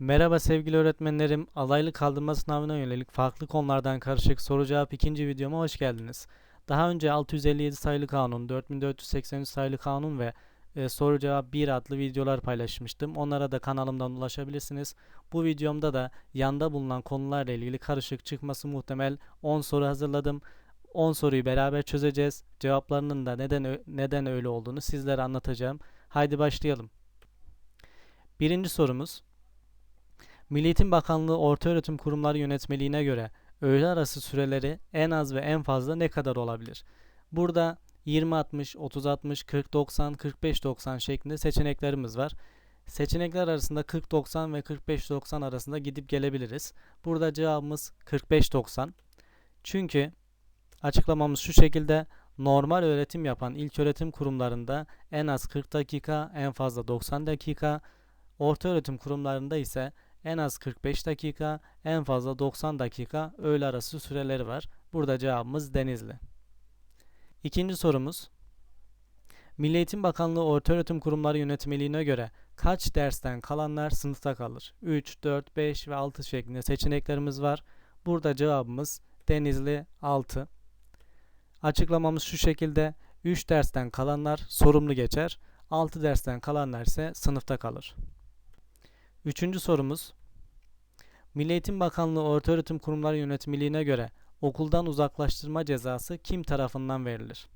Merhaba sevgili öğretmenlerim. Alaylı kaldırma sınavına yönelik farklı konulardan karışık soru cevap ikinci videoma hoş geldiniz. Daha önce 657 sayılı kanun, 4483 sayılı kanun ve e, soru cevap 1 adlı videolar paylaşmıştım. Onlara da kanalımdan ulaşabilirsiniz. Bu videomda da yanda bulunan konularla ilgili karışık çıkması muhtemel 10 soru hazırladım. 10 soruyu beraber çözeceğiz. Cevaplarının da neden neden öyle olduğunu sizlere anlatacağım. Haydi başlayalım. Birinci sorumuz Milli Eğitim Bakanlığı Ortaöğretim Kurumları Yönetmeliğine göre öğle arası süreleri en az ve en fazla ne kadar olabilir? Burada 20-60, 30-60, 40-90, 45-90 şeklinde seçeneklerimiz var. Seçenekler arasında 40-90 ve 45-90 arasında gidip gelebiliriz. Burada cevabımız 45-90. Çünkü açıklamamız şu şekilde normal öğretim yapan ilköğretim kurumlarında en az 40 dakika, en fazla 90 dakika, ortaöğretim kurumlarında ise en az 45 dakika, en fazla 90 dakika öğle arası süreleri var. Burada cevabımız Denizli. İkinci sorumuz. Milli Eğitim Bakanlığı Ortaöğretim Kurumları Yönetmeliğine göre kaç dersten kalanlar sınıfta kalır? 3, 4, 5 ve 6 şeklinde seçeneklerimiz var. Burada cevabımız Denizli 6. Açıklamamız şu şekilde. 3 dersten kalanlar sorumlu geçer. 6 dersten kalanlar ise sınıfta kalır. Üçüncü sorumuz. Milli Eğitim Bakanlığı Ortaöğretim Kurumları Yönetmeliğine göre okuldan uzaklaştırma cezası kim tarafından verilir?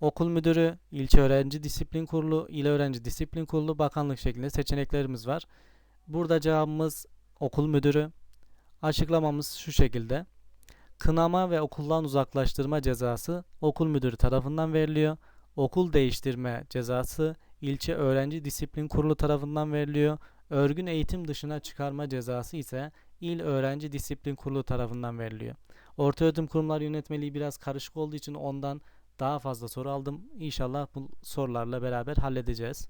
Okul müdürü, ilçe öğrenci disiplin kurulu, il öğrenci disiplin kurulu, bakanlık şeklinde seçeneklerimiz var. Burada cevabımız okul müdürü. Açıklamamız şu şekilde. Kınama ve okuldan uzaklaştırma cezası okul müdürü tarafından veriliyor. Okul değiştirme cezası ilçe öğrenci disiplin kurulu tarafından veriliyor. Örgün eğitim dışına çıkarma cezası ise il öğrenci disiplin kurulu tarafından veriliyor. Ortaöğretim kurumları yönetmeliği biraz karışık olduğu için ondan daha fazla soru aldım. İnşallah bu sorularla beraber halledeceğiz.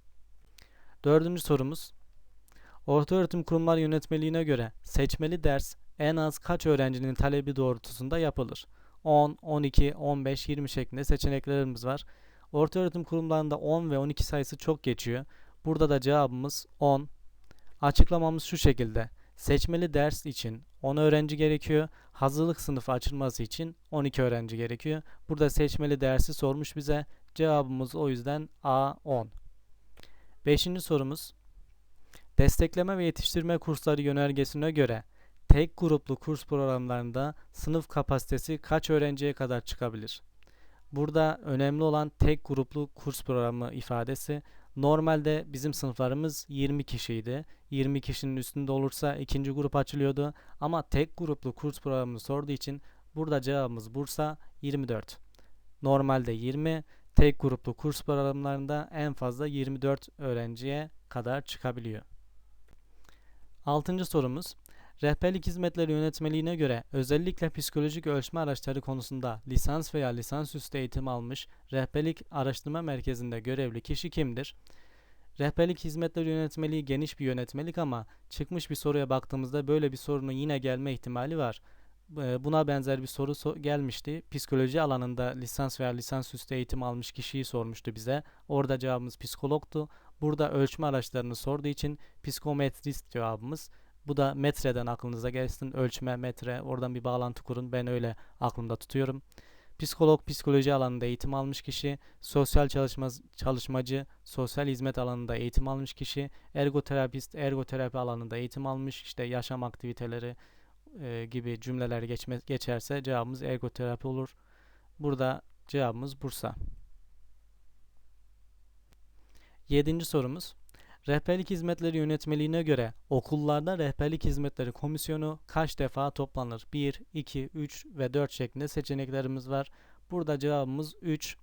Dördüncü sorumuz. Ortaöğretim kurumları yönetmeliğine göre seçmeli ders en az kaç öğrencinin talebi doğrultusunda yapılır? 10, 12, 15, 20 şeklinde seçeneklerimiz var. Ortaöğretim kurumlarında 10 ve 12 sayısı çok geçiyor. Burada da cevabımız 10. Açıklamamız şu şekilde. Seçmeli ders için 10 öğrenci gerekiyor. Hazırlık sınıfı açılması için 12 öğrenci gerekiyor. Burada seçmeli dersi sormuş bize. Cevabımız o yüzden A 10. Beşinci sorumuz. Destekleme ve yetiştirme kursları yönergesine göre tek gruplu kurs programlarında sınıf kapasitesi kaç öğrenciye kadar çıkabilir? Burada önemli olan tek gruplu kurs programı ifadesi. Normalde bizim sınıflarımız 20 kişiydi. 20 kişinin üstünde olursa ikinci grup açılıyordu. Ama tek gruplu kurs programını sorduğu için burada cevabımız Bursa 24. Normalde 20, tek gruplu kurs programlarında en fazla 24 öğrenciye kadar çıkabiliyor. Altıncı sorumuz. Rehberlik Hizmetleri Yönetmeliğine göre özellikle psikolojik ölçme araçları konusunda lisans veya lisansüstü eğitim almış rehberlik araştırma merkezinde görevli kişi kimdir? Rehberlik Hizmetleri Yönetmeliği geniş bir yönetmelik ama çıkmış bir soruya baktığımızda böyle bir sorunun yine gelme ihtimali var. Ee, Buna benzer bir soru so- gelmişti. Psikoloji alanında lisans veya lisansüstü eğitim almış kişiyi sormuştu bize. Orada cevabımız psikologtu. Burada ölçme araçlarını sorduğu için psikometrist cevabımız. Bu da metreden aklınıza gelsin. Ölçme, metre, oradan bir bağlantı kurun. Ben öyle aklımda tutuyorum. Psikolog, psikoloji alanında eğitim almış kişi, sosyal çalışma, çalışmacı, sosyal hizmet alanında eğitim almış kişi, ergoterapist, ergoterapi alanında eğitim almış, işte yaşam aktiviteleri e, gibi cümleler geçme, geçerse cevabımız ergoterapi olur. Burada cevabımız Bursa. Yedinci sorumuz. Rehberlik Hizmetleri Yönetmeliğine göre okullarda rehberlik hizmetleri komisyonu kaç defa toplanır? 1, 2, 3 ve 4 şeklinde seçeneklerimiz var. Burada cevabımız 3.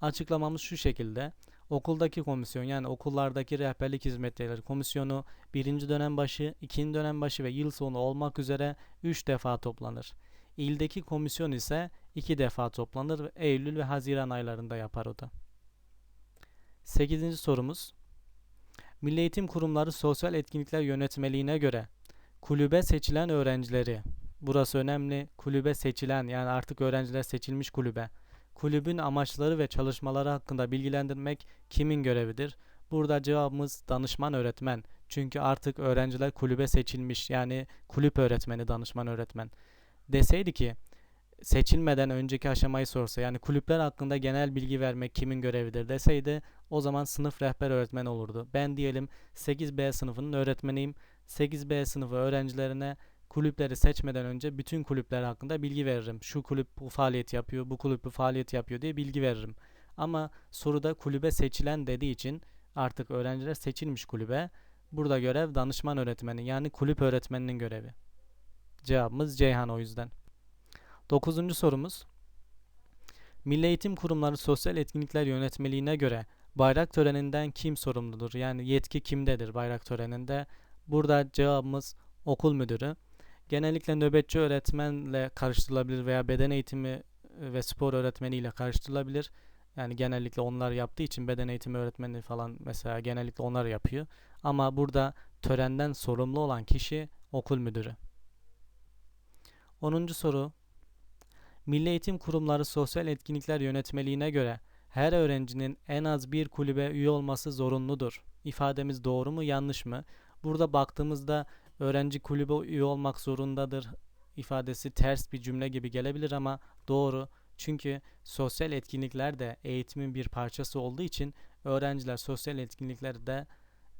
Açıklamamız şu şekilde. Okuldaki komisyon yani okullardaki rehberlik hizmetleri komisyonu birinci dönem başı, ikinci dönem başı ve yıl sonu olmak üzere 3 defa toplanır. İldeki komisyon ise 2 defa toplanır ve Eylül ve Haziran aylarında yapar o da. 8. sorumuz. Milli Eğitim Kurumları Sosyal Etkinlikler Yönetmeliğine göre kulübe seçilen öğrencileri, burası önemli, kulübe seçilen yani artık öğrenciler seçilmiş kulübe, kulübün amaçları ve çalışmaları hakkında bilgilendirmek kimin görevidir? Burada cevabımız danışman öğretmen. Çünkü artık öğrenciler kulübe seçilmiş. Yani kulüp öğretmeni, danışman öğretmen. Deseydi ki seçilmeden önceki aşamayı sorsa yani kulüpler hakkında genel bilgi vermek kimin görevidir deseydi o zaman sınıf rehber öğretmeni olurdu. Ben diyelim 8B sınıfının öğretmeniyim. 8B sınıfı öğrencilerine kulüpleri seçmeden önce bütün kulüpler hakkında bilgi veririm. Şu kulüp bu faaliyet yapıyor, bu kulüp bu faaliyet yapıyor diye bilgi veririm. Ama soruda kulübe seçilen dediği için artık öğrenciler seçilmiş kulübe. Burada görev danışman öğretmeni yani kulüp öğretmeninin görevi. Cevabımız Ceyhan o yüzden. Dokuzuncu sorumuz. Milli Eğitim Kurumları Sosyal Etkinlikler Yönetmeliğine göre bayrak töreninden kim sorumludur? Yani yetki kimdedir bayrak töreninde? Burada cevabımız okul müdürü. Genellikle nöbetçi öğretmenle karıştırılabilir veya beden eğitimi e, ve spor öğretmeniyle karıştırılabilir. Yani genellikle onlar yaptığı için beden eğitimi öğretmeni falan mesela genellikle onlar yapıyor. Ama burada törenden sorumlu olan kişi okul müdürü. 10. soru Milli Eğitim Kurumları Sosyal Etkinlikler Yönetmeliğine göre her öğrencinin en az bir kulübe üye olması zorunludur. İfademiz doğru mu yanlış mı? Burada baktığımızda öğrenci kulübe üye olmak zorundadır ifadesi ters bir cümle gibi gelebilir ama doğru. Çünkü sosyal etkinlikler de eğitimin bir parçası olduğu için öğrenciler sosyal etkinliklerde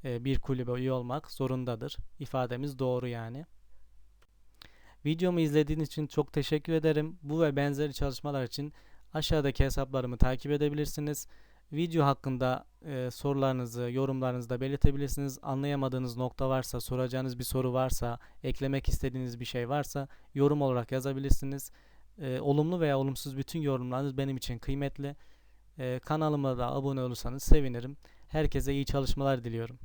e, bir kulübe üye olmak zorundadır. İfademiz doğru yani. Videomu izlediğiniz için çok teşekkür ederim. Bu ve benzeri çalışmalar için aşağıdaki hesaplarımı takip edebilirsiniz. Video hakkında e, sorularınızı, yorumlarınızı da belirtebilirsiniz. Anlayamadığınız nokta varsa, soracağınız bir soru varsa, eklemek istediğiniz bir şey varsa yorum olarak yazabilirsiniz. E, olumlu veya olumsuz bütün yorumlarınız benim için kıymetli. E, kanalıma da abone olursanız sevinirim. Herkese iyi çalışmalar diliyorum.